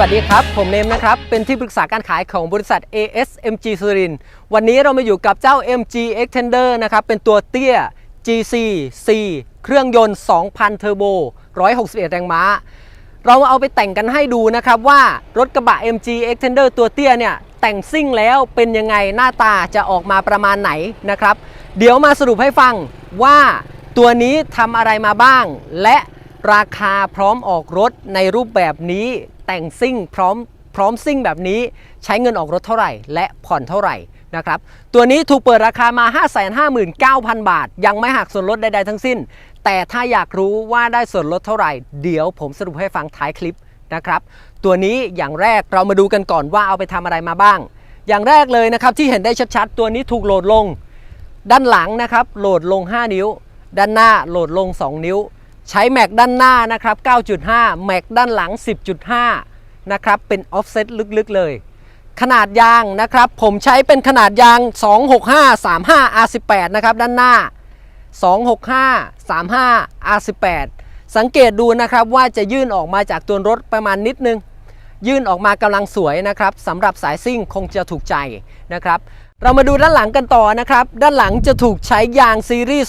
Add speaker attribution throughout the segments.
Speaker 1: วัสดีครับ ผมเนมนะครับ เป็นที่ปรึกษาการขายของบริษัท ASMG สุรินทร์วันนี้เรามาอยู่กับเจ้า MG Extender นะครับ เป็นตัวเตี้ย GC C เครื่องยนต์ 2,000 เทอร์โบ 161 แรงม้า เราเอาไปแต่งกันให้ดูนะครับว่ารถกระบะ MG Extender ตัวเตี้ยเนี่ย แต่งซิ่งแล้วเป็นยังไงหน้าตาจะออกมาประมาณไหนนะครับ เดี๋ยวมาสรุปให้ฟังว่าตัวนี้ทำอะไรมาบ้าง และราคาพร้อมออกรถในรูปแบบนี้ แต่งซิ่งพร้อมพร้อมซิ่งแบบนี้ใช้เงินออกรถเท่าไหร่ และผ่อนเท่าไหร่นะครับตัวนี้ถูกเปิดราคามา 559,000 บาท ยังไม่หักส่วนลดใดๆทั้งสิ้น แต่ถ้าอยากรู้ว่าได้ส่วนลดเท่าไหร่ เดี๋ยวผมสรุปให้ฟังท้ายคลิปนะครับตัวนี้อย่างแรกเรามาดูกันก่อนว่าเอาไปทำอะไรมาบ้าง อย่างแรกเลยนะครับที่เห็นได้ชัดๆ ตัวนี้ถูกโหลดลง ด้านหลังนะครับโหลดลง 5 นิ้ว ด้านหน้าโหลดลง 2 นิ้ว ใช้แม็กด้านหน้านะครับ 9.5 แม็กด้านหลัง 10.5 นะครับ เป็นออฟเซตลึกๆเลย ขนาดยางนะครับ ผมใช้เป็นขนาดยาง 265 35 R18 นะครับ ด้านหน้า 265 35 R18 สังเกตดูนะครับว่าจะยื่นออกมาจากตัวรถประมาณนิดนึง ยื่นออกมากำลังสวยนะครับสำหรับสายซิ่งคงจะถูกใจนะครับ เรามาดูด้านหลังกันต่อนะครับ ด้านหลังจะถูกใช้ยางซีรีส์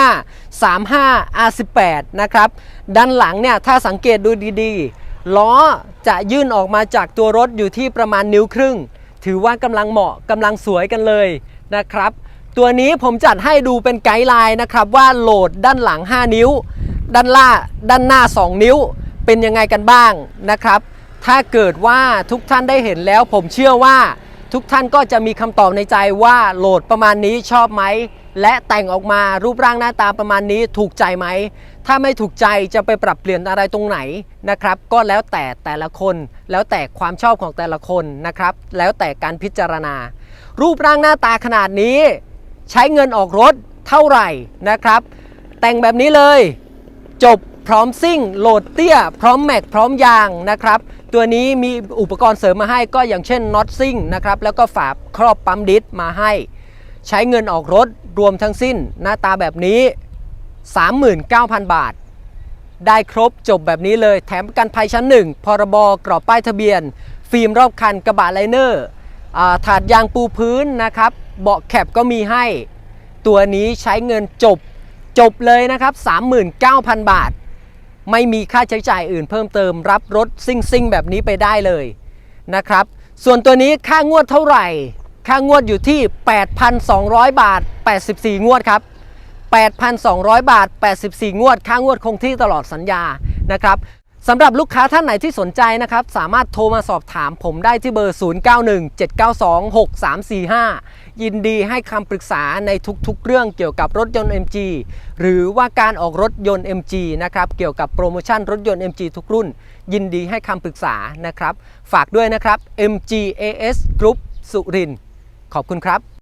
Speaker 1: 265 35 R18 นะครับ ด้านหลังเนี่ยถ้าสังเกตดูดีๆ ล้อจะยื่นออกมาจากตัวรถอยู่ที่ประมาณนิ้วครึ่ง ถือว่ากำลังเหมาะกำลังสวยกันเลยนะครับ ตัวนี้ผมจัดให้ดูเป็นไกด์ไลน์นะครับว่าโหลดด้านหลัง 5 นิ้ว ด้านล่าด้านหน้า 2 นิ้วเป็นยังไงกันบ้างนะครับ ถ้าเกิดว่าทุกท่านได้เห็นแล้วผมเชื่อว่าทุกท่านก็จะมีคำตอบในใจว่าโหลดประมาณนี้ชอบไหม และแต่งออกมารูปร่างหน้าตาประมาณนี้ถูกใจไหม ถ้าไม่ถูกใจจะไปปรับเปลี่ยนอะไรตรงไหนนะครับ ก็แล้วแต่แต่ละคน แล้วแต่ความชอบของแต่ละคนนะครับ แล้วแต่การพิจารณา รูปร่างหน้าตาขนาดนี้ ใช้เงินออกรถเท่าไหร่นะครับ แต่งแบบนี้เลย จบ พร้อมซิ่ง โหลดเตี้ย พร้อมแม็ก พร้อมยางนะครับ ตัวนี้มีอุปกรณ์เสริมมาให้ก็อย่างเช่นน็อตซิ่งนะครับ แล้วก็ฝาครอบปั๊มดิสมาให้ ใช้เงินออกรถรวมทั้งสิ้น หน้าตาแบบนี้ 39,000 บาท ได้ครบจบแบบนี้เลย แถมประกันภัยชั้น 1 พรบกรอบป้ายทะเบียน ฟิล์มรอบคันกระบะไลเนอร์ถาดยางปูพื้นนะครับ เบาะแคปก็มีให้ ตัวนี้ใช้เงินจบจบเลยนะครับ 39,000 บาท ไม่มีค่าใช้จ่ายอื่นเพิ่มเติมรับรถซิ่งซิ่งแบบนี้ไปได้เลยนะครับ ส่วนตัวนี้ค่างวดเท่าไหร่ ค่างวดอยู่ที่ 8,200 บาท 84 งวดครับ 8,200 บาท 84 งวด ค่างวดคงที่ตลอดสัญญานะครับ สำหรับลูกค้าท่านไหนที่สนใจนะครับ สามารถโทรมาสอบถามผมได้ที่เบอร์ 0917926345 ยินดีให้คำปรึกษาในทุกๆ เรื่องเกี่ยวกับรถยนต์ MG หรือว่าการออกรถยนต์ MG นะครับ เกี่ยวกับโปรโมชั่นรถยนต์ MG ทุกรุ่น ยินดีให้คำปรึกษานะครับ ฝากด้วยนะครับ MGAS Group สุรินขอบคุณครับ